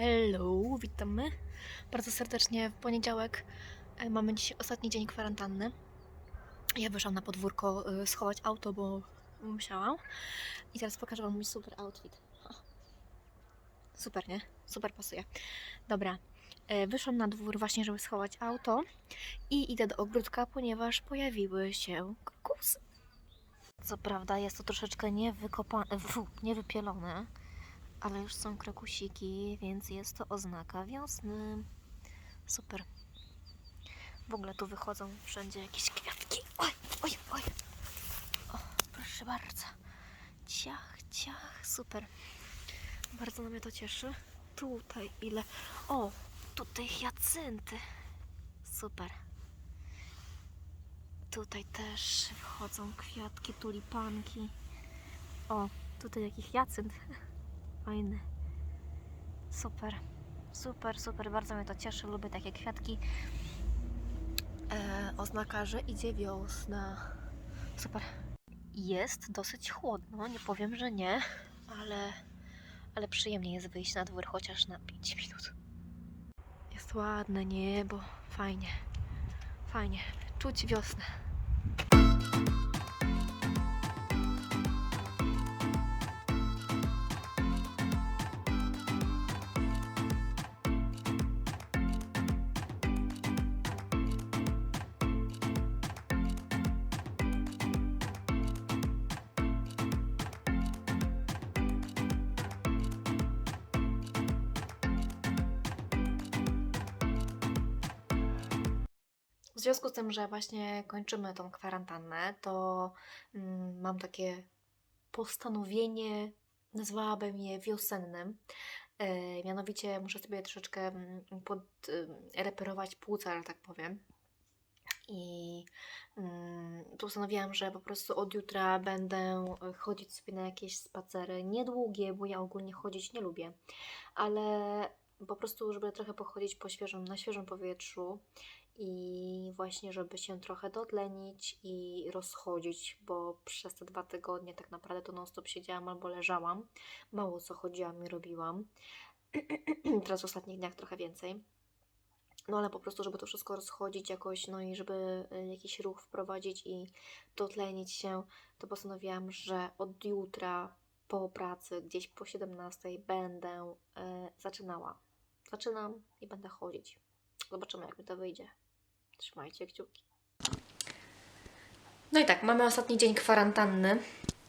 Hello, witamy bardzo serdecznie w poniedziałek. E, Mamy dzisiaj ostatni dzień kwarantanny. Ja wyszłam na podwórko y, schować auto, bo musiałam. I teraz pokażę Wam mój super outfit. Super, nie? Super pasuje. Dobra. E, Wyszłam na dwór właśnie, żeby schować auto i idę do ogródka, ponieważ pojawiły się krokusy. Co prawda jest to troszeczkę niewykopane, niewypielone, ale już są krokusiki, więc jest to oznaka wiosny. Super. W ogóle tu wychodzą wszędzie jakieś kwiatki. Oj, oj, oj. O, proszę bardzo. Ciach, ciach, super. Bardzo mnie to cieszy. Tutaj ile. O, tutaj hiacynty. Super. Tutaj też wchodzą kwiatki, tulipanki. O, tutaj jakiś hiacynt. Fajny. Super. Super, super. Bardzo mnie to cieszy. Lubię takie kwiatki. E, oznaka, że idzie wiosna. Super. Jest dosyć chłodno, nie powiem, że nie, ale, ale przyjemnie jest wyjść na dwór chociaż na 5 minut. Jest ładne niebo, fajnie, fajnie, czuć wiosnę. W związku z tym, że właśnie kończymy tą kwarantannę, to mm, mam takie postanowienie, nazwałabym je wiosennym. E, mianowicie muszę sobie troszeczkę mm, podreperować płuca, że tak powiem. I mm, postanowiłam, że po prostu od jutra będę chodzić sobie na jakieś spacery niedługie, bo ja ogólnie chodzić nie lubię, ale po prostu, żeby trochę pochodzić po świeżym, na świeżym powietrzu i właśnie, żeby się trochę dotlenić i rozchodzić, bo przez te dwa tygodnie tak naprawdę to non-stop siedziałam albo leżałam. Mało co chodziłam i robiłam. Teraz w ostatnich dniach trochę więcej. No ale po prostu, żeby to wszystko rozchodzić jakoś, no i żeby y, jakiś ruch wprowadzić i dotlenić się, to postanowiłam, że od jutra po pracy, gdzieś po 17 będę y, zaczynała. Zaczynam i będę chodzić. Zobaczymy, jak mi to wyjdzie. Trzymajcie kciuki. No i tak, mamy ostatni dzień kwarantanny.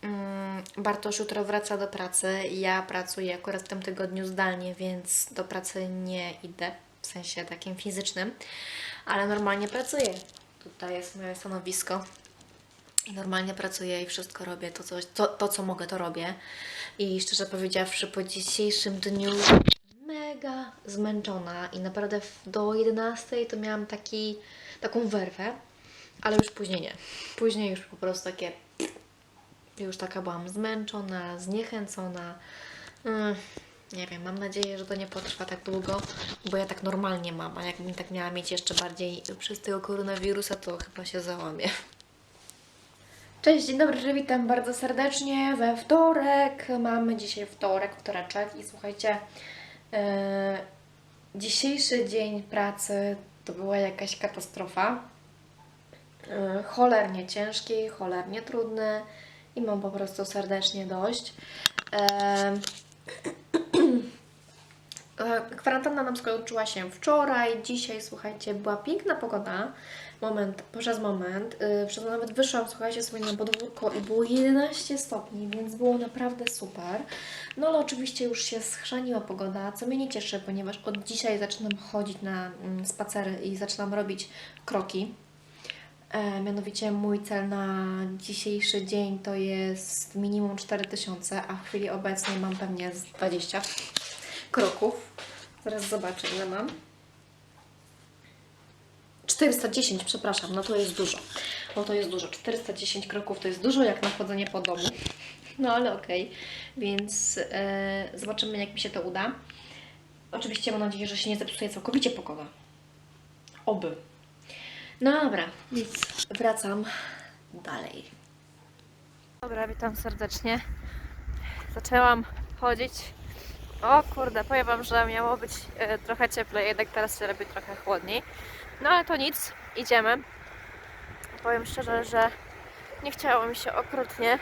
Mm, Bartosz jutro wraca do pracy. Ja pracuję akurat w tym tygodniu zdalnie, więc do pracy nie idę, w sensie takim fizycznym, ale normalnie pracuję. Tutaj jest moje stanowisko. Normalnie pracuję i wszystko robię, to co, to, to co mogę, to robię. I szczerze powiedziawszy, po dzisiejszym dniu mega zmęczona i naprawdę do 11 to miałam taki, taką werwę, ale już później nie. Później już po prostu takie, już taka byłam zmęczona, zniechęcona. Mm, nie wiem, mam nadzieję, że to nie potrwa tak długo, bo ja tak normalnie mam, a jakbym tak miała mieć jeszcze bardziej przez tego koronawirusa, to chyba się załamie. Cześć, dzień dobry, witam bardzo serdecznie we wtorek. Mamy dzisiaj wtorek, wtoreczek i słuchajcie, dzisiejszy dzień pracy to była jakaś katastrofa. E, cholernie ciężki, cholernie trudny i mam po prostu serdecznie dość. E, E, Kwarantanna nam skończyła się wczoraj, dzisiaj, słuchajcie, była piękna pogoda, moment, przez moment, przez nawet wyszłam, słuchajcie, sobie na podwórko i było 11 stopni, więc było naprawdę super. No ale oczywiście już się schrzaniła pogoda, co mnie nie cieszy, ponieważ od dzisiaj zaczynam chodzić na mm, spacery i zaczynam robić kroki. E, mianowicie mój cel na dzisiejszy dzień to jest minimum 4000, a w chwili obecnej mam pewnie z 20 kroków. Zaraz zobaczę, ile mam. 410, przepraszam, no to jest dużo. No to jest dużo. 410 kroków to jest dużo jak na chodzenie po domu. No ale okej, więc e, zobaczymy, jak mi się to uda. Oczywiście mam nadzieję, że się nie zepsuje całkowicie pogoda. Oby. No dobra, więc wracam dalej. Dobra, witam serdecznie. Zaczęłam chodzić O kurde, powiem wam, że miało być e, trochę cieplej, jednak teraz się robi trochę chłodniej. No ale to nic, idziemy. Powiem szczerze, że nie chciało mi się okrutnie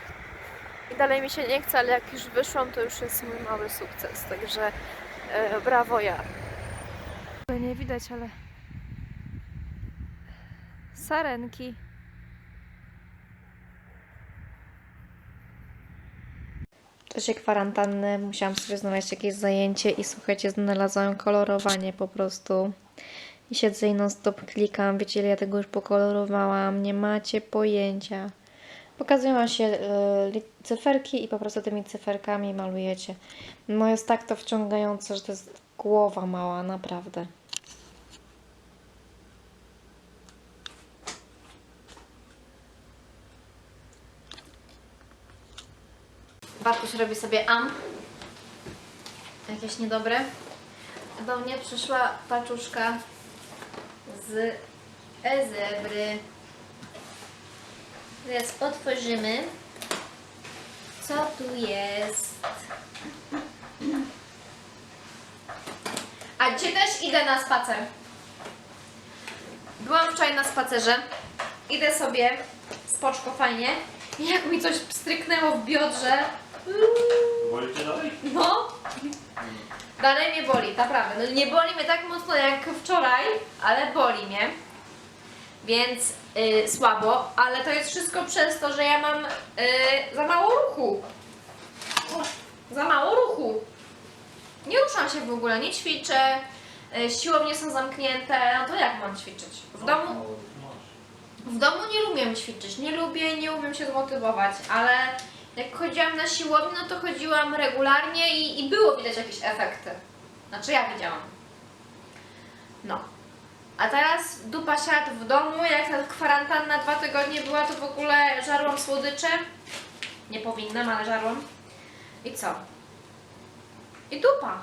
i dalej mi się nie chce, ale jak już wyszłam, to już jest mój mały sukces, także e, brawo ja. Nie widać, ale sarenki. W czasie kwarantanny musiałam sobie znaleźć jakieś zajęcie i słuchajcie, znalazłam kolorowanie po prostu. I siedzę i non stop klikam. Wiecie, ile ja tego już pokolorowałam? Nie macie pojęcia. Pokazują wam się li- cyferki i po prostu tymi cyferkami malujecie. No jest tak to wciągające, że to jest głowa mała, naprawdę. Bartuś robi sobie am. Jakieś niedobre. Do mnie przyszła paczuszka z ezebry. Teraz otworzymy. Co tu jest? A dzisiaj też idę na spacer. Byłam wczoraj na spacerze. Idę sobie, spoczko fajnie. Jak mi coś stryknęło w biodrze. Boli cię dalej? No. Dalej mnie boli, naprawdę. No nie boli mnie tak mocno jak wczoraj, ale boli mnie. Więc y, słabo, ale to jest wszystko przez to, że ja mam y, za mało ruchu. Za mało ruchu. Nie ruszam się w ogóle, nie ćwiczę. Y, siłownie są zamknięte. No to jak mam ćwiczyć? W domu w domu nie lubię ćwiczyć, nie lubię, nie umiem się zmotywować, ale jak chodziłam na siłownię, no to chodziłam regularnie i, i było widać jakieś efekty. Znaczy ja widziałam. No. A teraz dupa siadł w domu, jak ta kwarantanna dwa tygodnie była, to w ogóle żarłam słodycze. Nie powinnam, ale żarłam. I co? I dupa.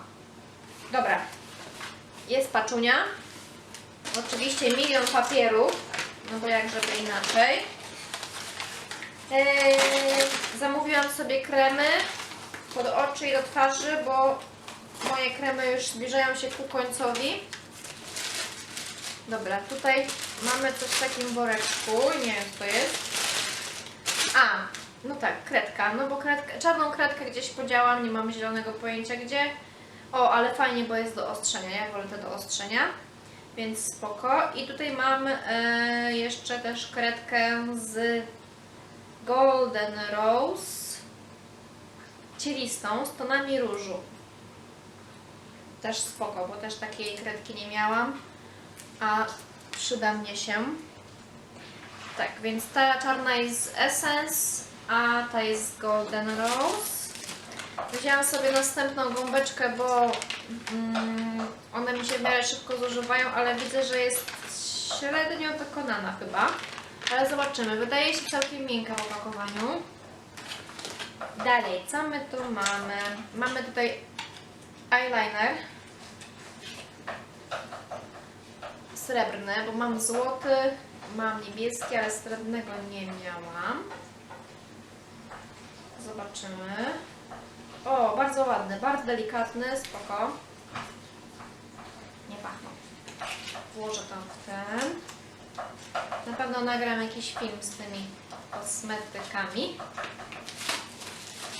Dobra. Jest paczunia. Oczywiście milion papierów. No bo jak żeby inaczej. Zamówiłam sobie kremy pod oczy i do twarzy, bo moje kremy już zbliżają się ku końcowi. Dobra, tutaj mamy coś w takim woreczku. Nie wiem co to jest. A, no tak, kredka. No bo kredkę, czarną kredkę gdzieś podziałam, nie mam zielonego pojęcia gdzie. O, ale fajnie, bo jest do ostrzenia. Ja wolę te do ostrzenia więc spoko. I tutaj mam e, jeszcze też kredkę z Golden Rose cielistą z tonami różu. Też spoko, bo też takiej kredki nie miałam, a przyda mnie się. Tak, więc ta czarna jest z Essence, a ta jest z Golden Rose. Wzięłam sobie następną gąbeczkę, bo mm, one mi się w miarę szybko zużywają, ale widzę, że jest średnio dokonana chyba. Ale zobaczymy. Wydaje się całkiem miękka w opakowaniu. Dalej, co my tu mamy? Mamy tutaj eyeliner. Srebrny, bo mam złoty, mam niebieski, ale srebrnego nie miałam. Zobaczymy. O, bardzo ładny, bardzo delikatny, spoko. Nie pachną. Włożę tam w ten. Na pewno nagram jakiś film z tymi kosmetykami.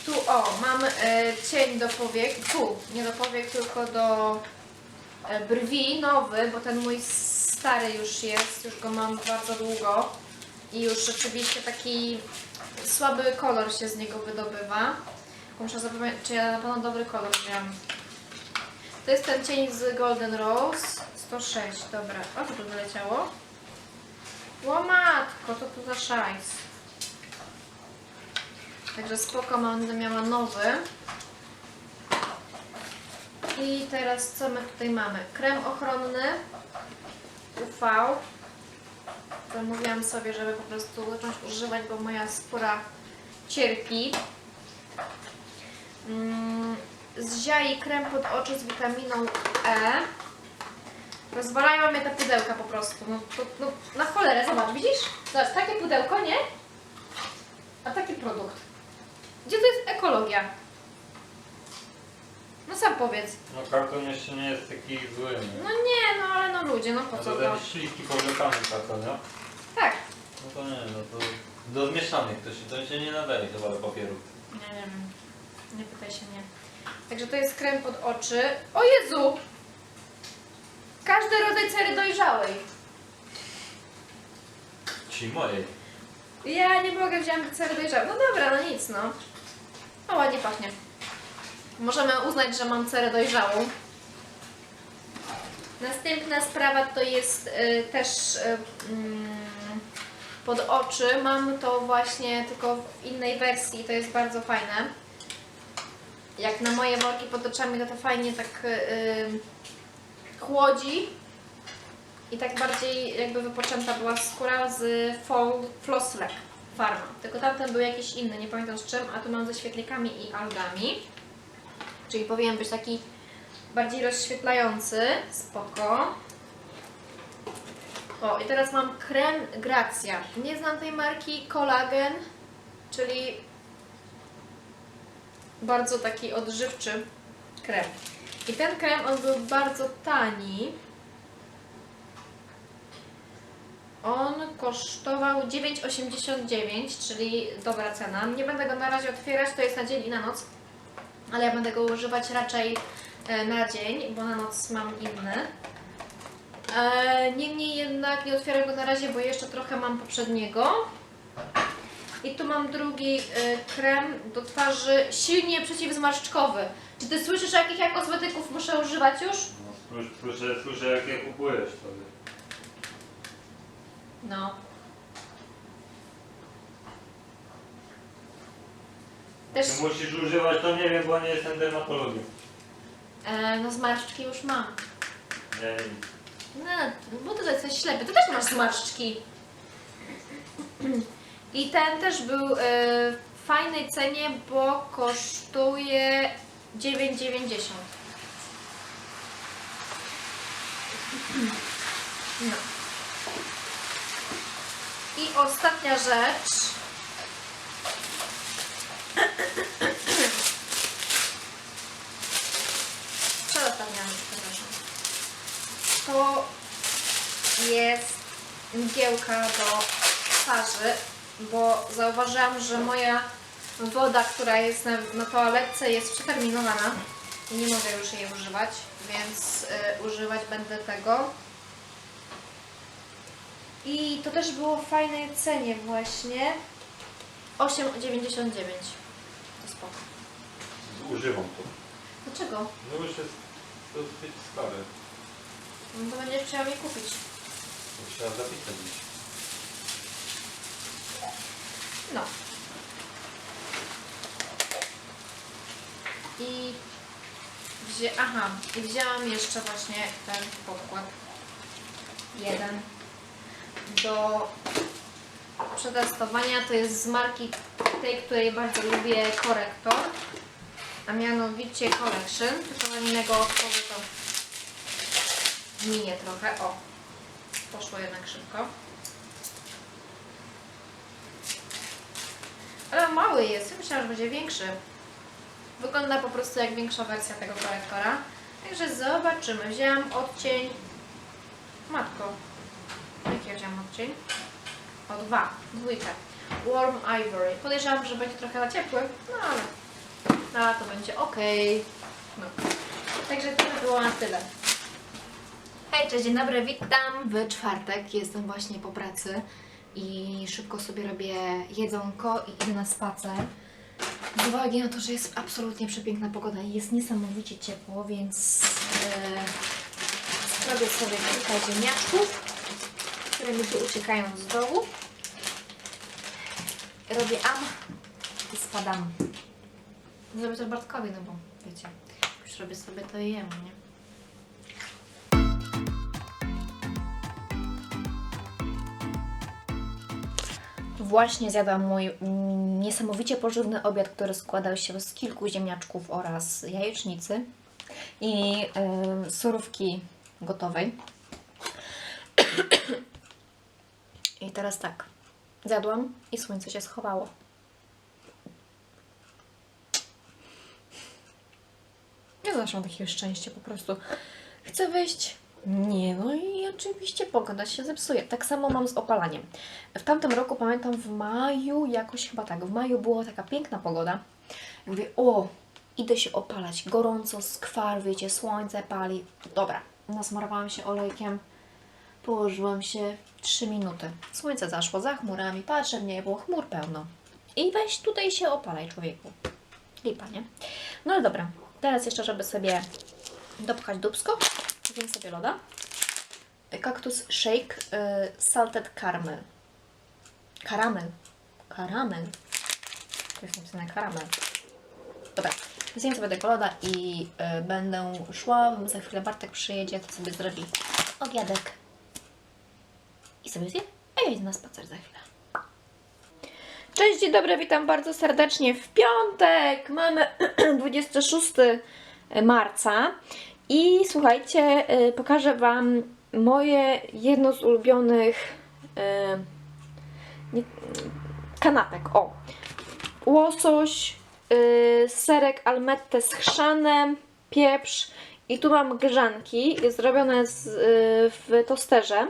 Tu, o, mam e, cień do powiek. Tu, nie do powiek, tylko do e, brwi, nowy, bo ten mój stary już jest, już go mam bardzo długo. I już rzeczywiście taki słaby kolor się z niego wydobywa. Muszę zapamiętać, czy ja na pewno dobry kolor wziąłam. To jest ten cień z Golden Rose. 106, dobra. O, co tu wyleciało? O matko, to za szajs. Także spoko, będę miała nowy. I teraz co my tutaj mamy? Krem ochronny UV. Zamówiłam sobie, żeby po prostu zacząć używać, bo moja skóra cierpi. Mm, z krem pod oczy z witaminą E. Rozwalają mnie te pudełka po prostu. No, to, no, na cholerę, zobacz, widzisz? Zobacz, takie pudełko, nie? A taki produkt. Gdzie to jest ekologia? No sam powiedz. No karton jeszcze nie jest taki zły, nie? No nie, no ale no ludzie, no po No co to to? ten śliwki powlekany karton, nie? Tak. No to nie, no to do zmieszanych to się, to się nie nadaje chyba do papieru. Nie wiem. Nie pytaj się mnie. Także to jest krem pod oczy. O Jezu! Każdy rodzaj cery dojrzałej. Ci mojej. Ja nie mogę, wziąłem cery dojrzałej. No dobra, no nic, no. O, ładnie pachnie. Możemy uznać, że mam cerę dojrzałą. Następna sprawa to jest y, też y, mm, pod oczy. Mam to właśnie tylko w innej wersji, to jest bardzo fajne. Jak na moje worki pod oczami, to to fajnie tak y, y, chłodzi. I tak bardziej jakby wypoczęta była skóra z Flosslek Pharma. Tylko tamten był jakiś inny, nie pamiętam z czym, a tu mam ze świetlikami i algami. Czyli powinien być taki bardziej rozświetlający. Spoko. O, i teraz mam krem Gracja. Nie znam tej marki, kolagen, czyli bardzo taki odżywczy krem. I ten krem, on był bardzo tani. On kosztował 9,89, czyli dobra cena. Nie będę go na razie otwierać, to jest na dzień i na noc, ale ja będę go używać raczej e, na dzień, bo na noc mam inny. E, Niemniej jednak nie otwieram go na razie, bo jeszcze trochę mam poprzedniego. I tu mam drugi e, krem do twarzy silnie przeciwzmarszczkowy. Czy ty słyszysz, jakich ja kosmetyków muszę używać już? No słyszę, słyszę, słyszę jak je kupujesz sobie. No. Też, Ty musisz używać, to nie wiem, bo nie jestem dermatologiem. e, no zmarszczki już mam. Nie, No, bo ty jesteś ślepy, ty też masz zmarszczki. I ten też był e, w fajnej cenie, bo kosztuje 9,90. No. I ostatnia rzecz. Przedostatnia rzecz, przepraszam. To jest mgiełka do twarzy, bo zauważyłam, że moja woda, która jest na, na toaletce jest przeterminowana i nie mogę już jej używać, więc y, używać będę tego. I to też było w fajnej cenie właśnie. 8,99. To spoko. używam to. Dlaczego? No już jest dosyć stare. No to będziesz chciała mi kupić. To trzeba zapisać. No. I Aha, i wzięłam jeszcze właśnie ten podkład. Jeden. Do przetestowania. To jest z marki tej, której bardzo lubię, korektor. A mianowicie Collection. Tylko na innego otworzę to minie trochę. O, poszło jednak szybko. Ale mały jest, myślałam, że będzie większy. Wygląda po prostu jak większa wersja tego korektora. Także zobaczymy. Wzięłam odcień. Matko. Jaki ja wzięłam odcień? O dwa. Dwójkę. Warm Ivory. Podejrzewam, że będzie trochę za ciepły, no ale na lato będzie ok. No. Także to by było na tyle. Hej, cześć, dzień dobry, witam w czwartek. Jestem właśnie po pracy i szybko sobie robię jedzonko i idę na spacer. Z uwagi na to, że jest absolutnie przepiękna pogoda i jest niesamowicie ciepło, więc e, zrobię sobie kilka ziemniaczków, które mi tu uciekają z dołu. Robię am i spadam. Zrobię to Bartkowi, no bo wiecie, już robię sobie to i jem, nie? Właśnie zjadłam mój mm, niesamowicie pożywny obiad, który składał się z kilku ziemniaczków oraz jajecznicy i y, surówki gotowej. I teraz tak, zjadłam i słońce się schowało. Ja zawsze mam takie szczęście po prostu. Chcę wyjść. Nie, no i oczywiście pogoda się zepsuje. Tak samo mam z opalaniem. W tamtym roku, pamiętam, w maju, jakoś chyba tak, w maju była taka piękna pogoda. Mówię, o, idę się opalać. Gorąco, skwar, wiecie, słońce pali. Dobra, nasmarowałam się olejkiem, położyłam się 3 minuty. Słońce zaszło za chmurami, patrzę w niebo, chmur pełno. I weź tutaj się opalaj, człowieku. Lipa, nie? No ale dobra, teraz jeszcze, żeby sobie dopchać dubsko, zjem sobie loda. Kaktus Shake y, Salted Caramel. Karamel. Karamel. To jest napisane karamel. Dobra, zjem sobie tego loda i y, będę szła. Za chwilę Bartek przyjedzie, to sobie zrobi obiadek. I sobie zje, a ja idę na spacer za chwilę. Cześć, dzień dobry, witam bardzo serdecznie w piątek. Mamy 26 marca i słuchajcie, y, pokażę Wam moje jedno z ulubionych y, kanapek. O, łosoś, y, serek almette z chrzanem, pieprz i tu mam grzanki zrobione z, w tosterze.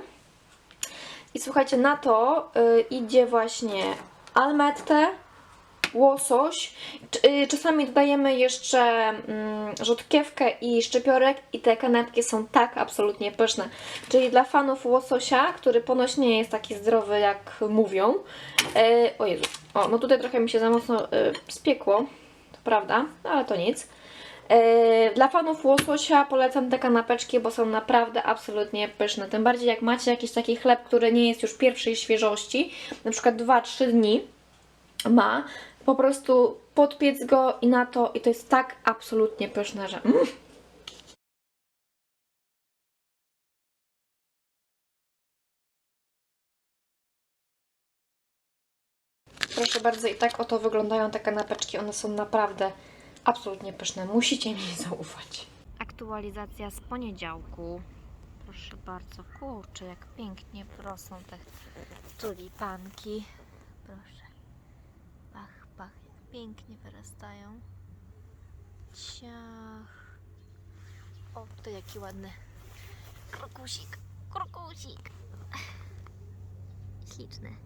I słuchajcie, na to idzie właśnie almette, łosoś. Y, Czasami dodajemy jeszcze mm, rzodkiewkę i szczypiorek i te kanapki są tak absolutnie pyszne. Czyli dla fanów łososia, który ponoć nie jest taki zdrowy jak mówią. E, o Jezu, o, no tutaj trochę mi się za mocno e, spiekło, to prawda, no ale to nic. E, Dla fanów łososia polecam te kanapeczki, bo są naprawdę absolutnie pyszne. Tym bardziej jak macie jakiś taki chleb, który nie jest już pierwszej świeżości, na przykład 2-3 dni ma, po prostu podpiec go i na to i to jest tak absolutnie pyszne, że mm. Proszę bardzo, i tak oto wyglądają te kanapeczki. One są naprawdę absolutnie pyszne. Musicie mi zaufać. Aktualizacja z poniedziałku. Proszę bardzo, kurczę, jak pięknie rosną te tulipanki. Proszę. Pięknie wyrastają. Ciach. O, to jaki ładny krokusik. Krokusik. Śliczny.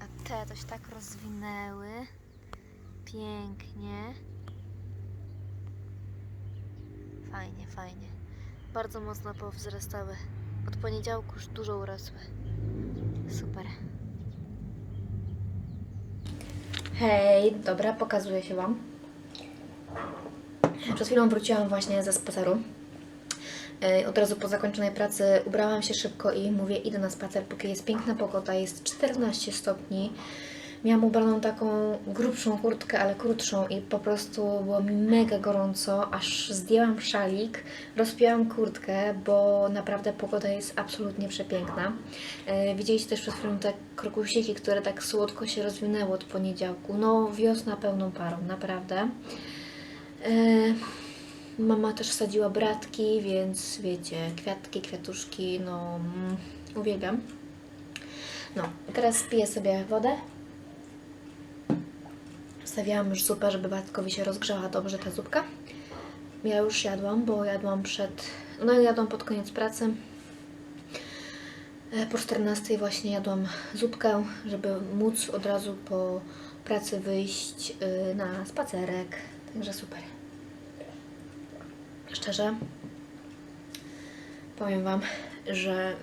A te to się tak rozwinęły. Pięknie. Fajnie, fajnie. Bardzo mocno powzrastały. Od poniedziałku już dużo urosły. Super. Hej, dobra, pokazuję się Wam. Przed chwilą wróciłam właśnie ze spaceru. Od razu po zakończonej pracy ubrałam się szybko i mówię, idę na spacer, póki jest piękna pogoda, jest 14 stopni. Miałam ubraną taką grubszą kurtkę, ale krótszą i po prostu było mi mega gorąco, aż zdjęłam szalik, rozpięłam kurtkę, bo naprawdę pogoda jest absolutnie przepiękna. E, widzieliście też przed chwilą te krokusiki, które tak słodko się rozwinęły od poniedziałku. No, wiosna pełną parą, naprawdę. E, mama też wsadziła bratki, więc wiecie, kwiatki, kwiatuszki, no, mm, uwielbiam. No, teraz piję sobie wodę. Stawiałam już zupę, żeby Bartkowi się rozgrzała dobrze ta zupka. Ja już jadłam, bo jadłam przed... No jadłam pod koniec pracy. E, Po 14 właśnie jadłam zupkę, żeby móc od razu po pracy wyjść y, na spacerek. Także super. Szczerze, powiem Wam, że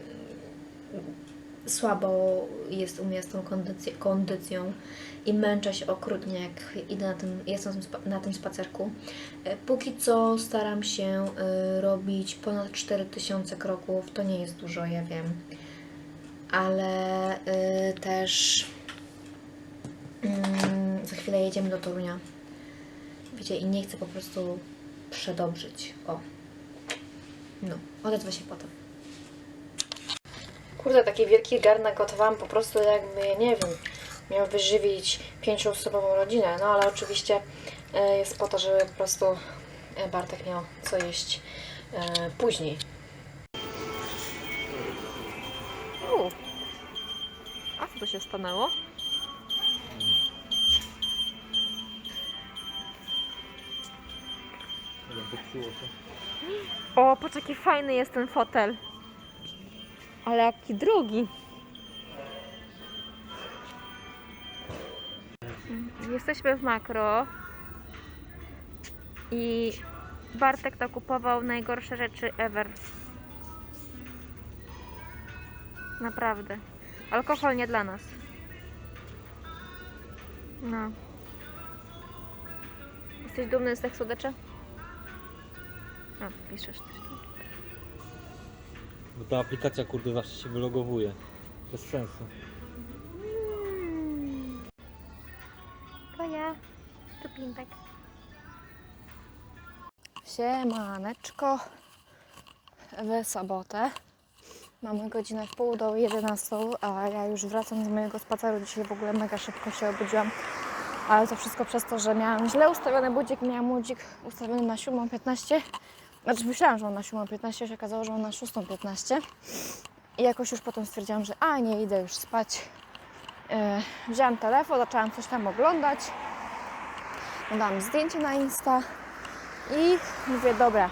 słabo jest u mnie z tą kondycją, i męczę się okrutnie, jak idę na tym, jestem na tym spacerku. E, Póki co staram się y, robić ponad 4000 kroków. To nie jest dużo, ja wiem. Ale y, też mm, za chwilę jedziemy do Torunia. Wiecie, i nie chcę po prostu przedobrzyć. O. No, odezwę się potem. Kurde, taki wielki garnek gotowałam po prostu jakby, nie wiem, miał wyżywić pięcioosobową rodzinę. No ale oczywiście e, jest po to, żeby po prostu e, Bartek miał co jeść e, później. U. A co to się stanęło? O, patrz jaki fajny jest ten fotel. Ale jaki drugi. Jesteśmy w makro. I Bartek to kupował najgorsze rzeczy ever. Naprawdę. Alkohol nie dla nas. No. Jesteś dumny z tych słodyczy? No, piszesz coś tu. Bo ta aplikacja kurde zawsze się wylogowuje. Bez sensu. To ja. Tu pimpek. Siemaneczko. W sobotę. Mamy godzinę w pół do 11, a ja już wracam z mojego spaceru. Dzisiaj w ogóle mega szybko się obudziłam. Ale to wszystko przez to, że miałam źle ustawiony budzik. Miałam budzik ustawiony na 7.15. Znaczy myślałam, że on na 7.15, się okazało, że on na 6.15. I jakoś już potem stwierdziłam, że a nie, idę już spać. E, wzięłam telefon, zaczęłam coś tam oglądać. Dodałam zdjęcie na Insta i mówię, dobra,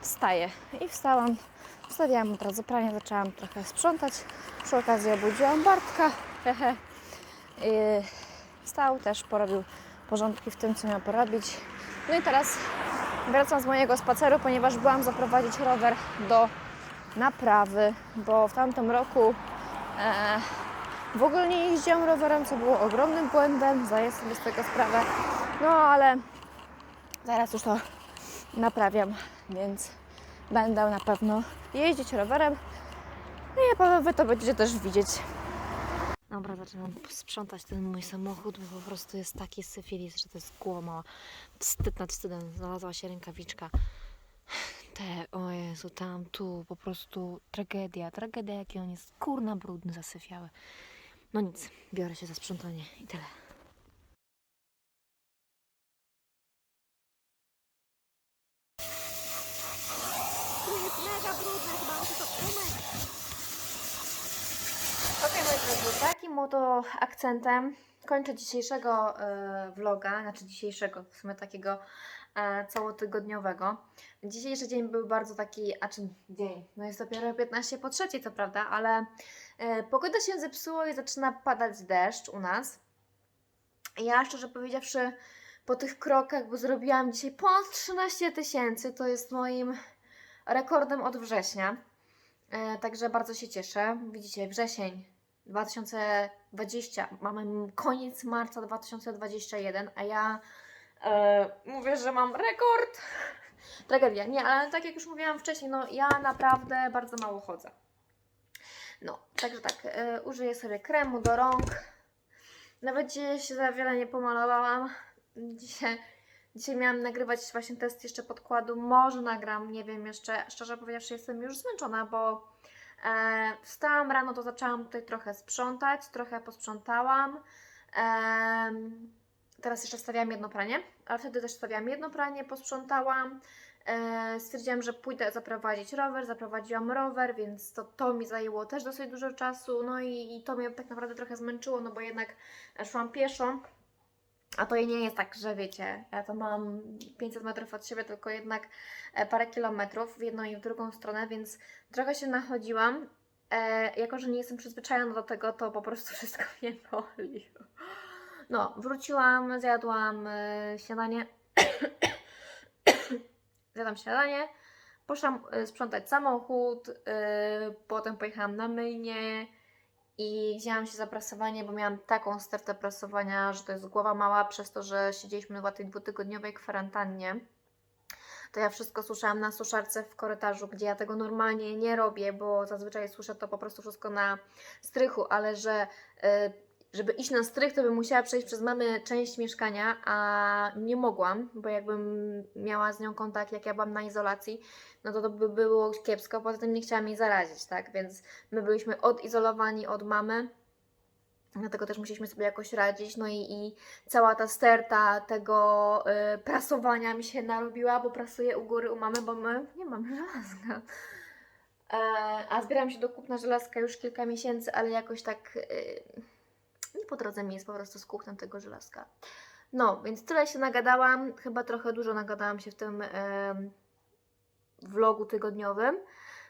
wstaję. I wstałam, wstawiałam od razu pranie, zaczęłam trochę sprzątać. Przy okazji obudziłam Bartka. Hehe. I wstał też, porobił porządki w tym, co miał porobić. No i teraz wracam z mojego spaceru, ponieważ byłam zaprowadzić rower do naprawy, bo w tamtym roku e, w ogóle nie jeździłam rowerem, co było ogromnym błędem, zdaję sobie z tego sprawę. No ale teraz już to naprawiam, więc będę na pewno jeździć rowerem. No i na pewno Wy to będziecie też widzieć. Dobra, zaczynam sprzątać ten mój samochód, bo po prostu jest taki syfilis, że to jest głowa mała. Wstyd nad wstydem. Znalazła się rękawiczka. Te, o Jezu, tam, tu, po prostu tragedia. Tragedia, jaki on jest kurna brudny, zasyfiały. No nic, biorę się za sprzątanie i tyle. Okej, moi drodzy, takim oto akcentem kończę dzisiejszego e, vloga, znaczy dzisiejszego, w sumie takiego e, całotygodniowego. Dzisiejszy dzień był bardzo taki, a czym dzień? No jest dopiero 15 po trzeciej, co prawda, ale e, pogoda się zepsuła i zaczyna padać deszcz u nas. Ja szczerze powiedziawszy, po tych krokach, bo zrobiłam dzisiaj ponad 13 tysięcy, to jest moim rekordem od września. Także bardzo się cieszę. Widzicie, wrzesień 2020, mamy koniec marca 2021, a ja e, mówię, że mam rekord. Tragedia. Nie, ale tak jak już mówiłam wcześniej, no ja naprawdę bardzo mało chodzę. No, także tak, e, użyję sobie kremu do rąk. Nawet dzisiaj się za wiele nie pomalowałam. Dzisiaj, dzisiaj miałam nagrywać właśnie test jeszcze podkładu. Może nagram, nie wiem jeszcze. Szczerze powiedziawszy, jestem już zmęczona, bo wstałam rano, to zaczęłam tutaj trochę sprzątać, trochę posprzątałam. Em, teraz jeszcze stawiałam jedno pranie, ale wtedy też stawiałam jedno pranie, posprzątałam. E, stwierdziłam, że pójdę zaprowadzić rower, zaprowadziłam rower, więc to, to mi zajęło też dosyć dużo czasu, no i, i to mnie tak naprawdę trochę zmęczyło, no bo jednak szłam pieszo, a to nie jest tak, że wiecie, ja to mam 500 metrów od siebie, tylko jednak e, parę kilometrów w jedną i w drugą stronę, więc trochę się nachodziłam. E, jako, że nie jestem przyzwyczajona do tego, to po prostu wszystko mnie boli. No, wróciłam, zjadłam e, śniadanie. zjadłam śniadanie, poszłam e, sprzątać samochód, e, potem pojechałam na myjnię i wzięłam się za prasowanie, bo miałam taką stertę prasowania, że to jest głowa mała przez to, że siedzieliśmy na tej dwutygodniowej kwarantannie. To ja wszystko suszałam na suszarce w korytarzu, gdzie ja tego normalnie nie robię, bo zazwyczaj suszę to po prostu wszystko na strychu, ale że e, żeby iść na strych, to bym musiała przejść przez mamy część mieszkania, a nie mogłam, bo jakbym miała z nią kontakt, jak ja byłam na izolacji, no to to by było kiepsko, poza tym nie chciałam jej zarazić, tak? Więc my byliśmy odizolowani od mamy, dlatego też musieliśmy sobie jakoś radzić, no i, i cała ta sterta tego y, prasowania mi się narobiła, bo prasuję u góry u mamy, bo my nie mamy żelazka. E, a zbieram się do kupna żelazka już kilka miesięcy, ale jakoś tak y, nie po drodze mi jest po prostu z kuchnem tego żelazka. No, więc tyle się nagadałam. Chyba trochę dużo nagadałam się w tym em, vlogu tygodniowym.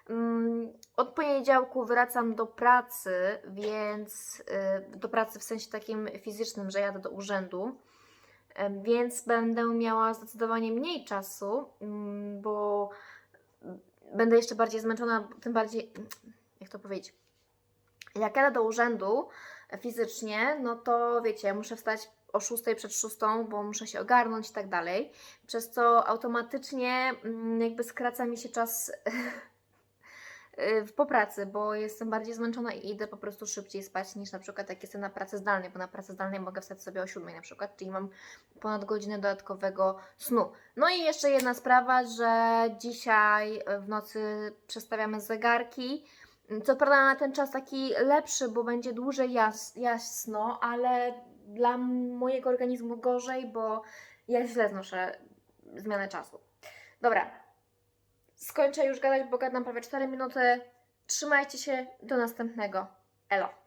Mm, Od poniedziałku wracam do pracy, więc y, do pracy w sensie takim fizycznym, że jadę do urzędu. Więc będę miała zdecydowanie mniej czasu, mm, bo będę jeszcze bardziej zmęczona, tym bardziej, jak to powiedzieć, jak jadę do urzędu fizycznie, no to wiecie, muszę wstać o 6 przed 6, bo muszę się ogarnąć i tak dalej, przez co automatycznie mm, jakby skraca mi się czas w po pracy, bo jestem bardziej zmęczona i idę po prostu szybciej spać niż na przykład jak jestem na pracy zdalnej, bo na pracy zdalnej mogę wstać sobie o 7 na przykład, czyli mam ponad godzinę dodatkowego snu. No i jeszcze jedna sprawa, że dzisiaj w nocy przestawiamy zegarki. Co prawda na ten czas taki lepszy, bo będzie dłużej jas jasno, ale dla mojego organizmu gorzej, bo ja źle znoszę zmianę czasu. Dobra, skończę już gadać, bo gadam prawie 4 minuty. Trzymajcie się, do następnego. Elo.